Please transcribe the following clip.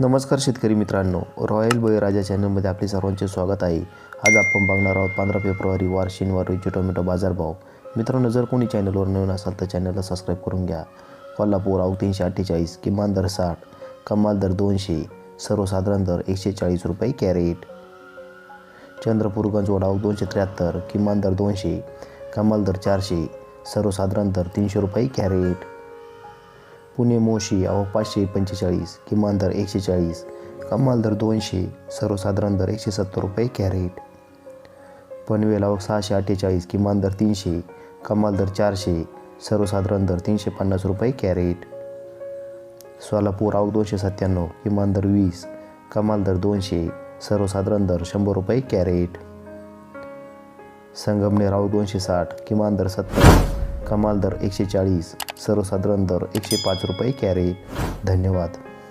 नमस्कार शेतकरी मित्रांनो. रॉयल बळीराजा चॅनलमध्ये आपले सर्वांचे स्वागत आहे. आज आपण बघणार आहोत पंधरा फेब्रुवारी वार शनिवार रोजी टोमॅटो बाजारभाव मित्रांनो जर कोणी चॅनलवर नवीन असाल तर चॅनलला सबस्क्राईब करून घ्या. कोल्हापूर आऊ तीनशे अठ्ठेचाळीस किमान दर साठ कमाल दर दोनशे सर्वसाधारण दर एकशे चाळीस रुपये कॅरेट. चंद्रपूर गंजवड आऊ दोनशे त्र्याहत्तर किमान दर दोनशे कमाल दर चारशे सर्वसाधारण दर तीनशे रुपये कॅरेट. पुणे मोशी अहो पाचशे पंचेचाळीस किमान दर एकशे चाळीस कमाल दर दोनशे सर्वसाधारण दर एकशे सत्तर रुपये कॅरेट. पनवेल अहो सहाशे अठ्ठेचाळीस किमान दर तीनशे कमाल दर चारशे सर्वसाधारण दर तीनशे पन्नास रुपये कॅरेट. सोलापूर अहो दोनशे सत्त्याण्णव किमान दर वीस कमाल दर दोनशे सर्वसाधारण दर शंभर रुपये कॅरेट. संगमनेर अहो दोनशे साठ किमान दर सत्तर कमाल दर एकशे चाळीस सर्वसाधारण दर एकशे पाच रुपये कॅरेट. धन्यवाद.